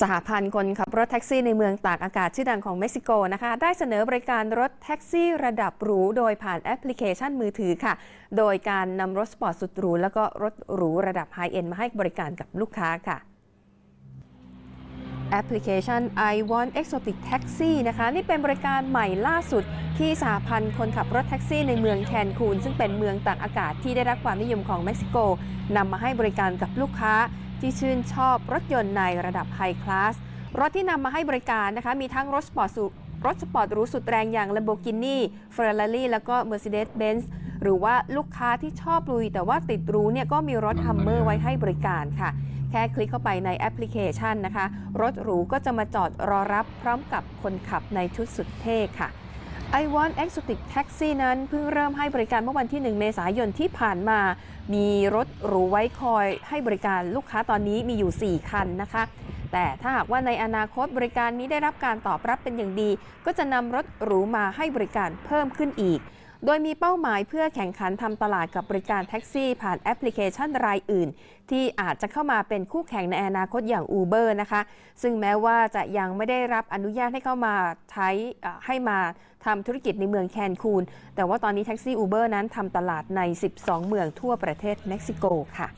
สหพันธ์คนขับรถแท็กซี่ในเมืองตากอากาศชื่อดังของเม็กซิโกนะคะ ได้เสนอบริการรถแท็กซี่ระดับหรูโดยผ่านแอปพลิเคชันมือถือค่ะ โดยการนำรถสปอร์ตสุดหรู แล้วก็รถหรูระดับไฮเอ็นมาให้บริการกับลูกค้าค่ะแอปพลิเคชัน I Want Exotic Taxi นะคะ นี่เป็นบริการใหม่ล่าสุดที่สหพันธ์คนขับรถแท็กซี่ในเมืองแคนคูน ซึ่งเป็นเมืองตากอากาศที่ได้รับความนิยมของเม็กซิโกนำมาให้บริการกับลูกค้า ที่ชื่นชอบรถยนต์ในระดับไฮคลาส รถที่นำมาให้บริการนะคะมีทั้งรถสปอร์ตสุรถสปอร์ตหรูสุดแรงอย่าง Lamborghini Ferrari แล้วก็ Mercedes-Benz หรือว่าลูกค้าที่ชอบลุย แต่ว่าติดรู้เนี่ยก็มีรถ Hummer ไว้ให้บริการค่ะ แค่คลิกเข้าไปในแอปพลิเคชันนะคะ รถหรูก็จะมาจอดรอรับพร้อมกับคนขับในชุดสุดเท่ค่ะ I Want Exotic Taxi นั้นเพิ่งเริ่มให้บริการเมื่อวันที่ 1 เมษายนที่ผ่านมา มีรถหรูไว้คอยให้บริการลูกค้าตอนนี้มีอยู่ 4 คันนะคะ แต่ถ้าหากว่าในอนาคตบริการนี้ได้รับการตอบรับเป็นอย่างดี ก็จะนำรถหรูมาให้บริการเพิ่มขึ้นอีก โดยมีเป้าหมายเพื่อแข่งขันทำตลาดกับบริการแท็กซี่ ผ่านแอปพลิเคชันรายอื่น ที่อาจจะเข้ามาเป็นคู่แข่งในอนาคตอย่าง Uber นะคะ ซึ่งแม้ว่าจะยังไม่ได้รับอนุญาตให้เข้ามาใช้ให้มาทำธุรกิจในเมืองแคนคูน แต่ว่าตอนนี้แท็กซี่ Uber นั้นทำตลาดใน 12 เมืองทั่วประเทศเม็กซิโกค่ะ